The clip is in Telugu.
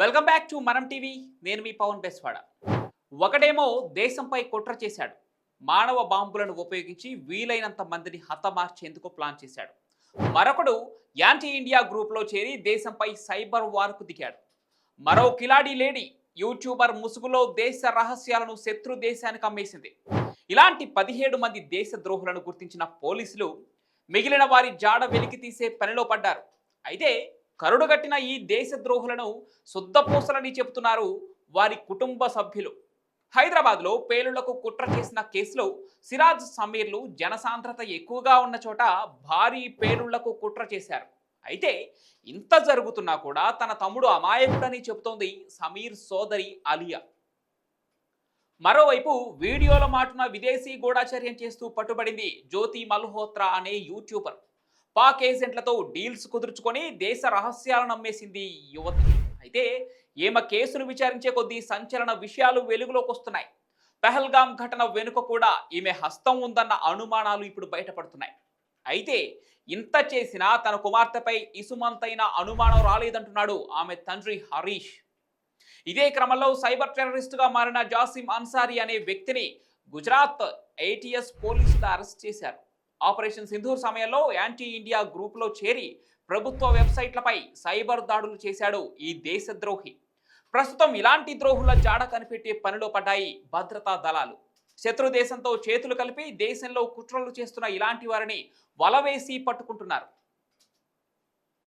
Welcome back to Manam TV నేను మీ పవన్ బెస్వాడ. ఒకడేమో దేశంపై కుట్ర చేశాడు. మానవ బాంబులను ఉపయోగించి వీలైనంత మందిని హతమార్చేందుకు ప్లాన్ చేశాడు. మరొకడు యాంటీ ఇండియా గ్రూప్లో చేరి దేశంపై సైబర్ వార్కు దిగాడు. మరో కిలాడి లేడీ యూట్యూబర్ ముసుగులో దేశ రహస్యాలను శత్రు దేశానికి అమ్మేసింది. ఇలాంటి పదిహేడు మంది దేశ ద్రోహులను గుర్తించిన పోలీసులు మిగిలిన వారి జాడ వెలికి తీసే పనిలో పడ్డారు. అయితే కరుడుగట్టిన ఈ దేశ ద్రోహులను శుద్ధపూసలని చెబుతున్నారు వారి కుటుంబ సభ్యులు. హైదరాబాద్లో పేలుళ్ళకు కుట్ర చేసిన కేసులో సిరాజ్ సమీర్లు జనసాంద్రత ఎక్కువగా ఉన్న చోట భారీ పేలుళ్ళకు కుట్ర చేశారు. అయితే ఇంత జరుగుతున్నా కూడా తన తమ్ముడు అమాయకుడని చెబుతోంది సమీర్ సోదరి అలియా. మరోవైపు వీడియోల మాటున విదేశీ గూఢాచర్యం చేస్తూ పట్టుబడింది జ్యోతి మల్హోత్రా అనే యూట్యూబర్. పాక్ ఏజెంట్లతో డీల్స్ కుదుర్చుకొని దేశ రహస్యాలను నమ్మేసింది యువతి. అయితే ఈమె కేసును విచారించే కొద్దీ సంచలన విషయాలు వెలుగులోకి వస్తున్నాయి. పెహల్గాం ఘటన వెనుక కూడా ఈమె హస్తం ఉందన్న అనుమానాలు ఇప్పుడు బయటపడుతున్నాయి. అయితే ఇంత చేసినా తన కుమార్తెపై ఇసుమంతైన అనుమానం రాలేదంటున్నాడు ఆమె తండ్రి హరీష్. ఇదే క్రమంలో సైబర్ టెర్రరిస్టుగా మారిన జాసిం అన్సారీ అనే వ్యక్తిని గుజరాత్ ఏటీఎస్ పోలీసులు అరెస్ట్ చేశారు. ఆపరేషన్ సింధూర్ సమయంలో యాంటీ ఇండియా గ్రూప్లో చేరి ప్రభుత్వ వెబ్సైట్లపై సైబర్ దాడులు చేశాడు ఈ దేశద్రోహి ప్రస్తుతం ఇలాంటి ద్రోహుల జాడ కనిపెట్టే పనిలో పడ్డాయి భద్రతా దళాలు. శత్రు దేశంతో చేతులు కలిపి దేశంలో కుట్రలు చేస్తున్న ఇలాంటి వారిని వలవేసి పట్టుకుంటున్నారు.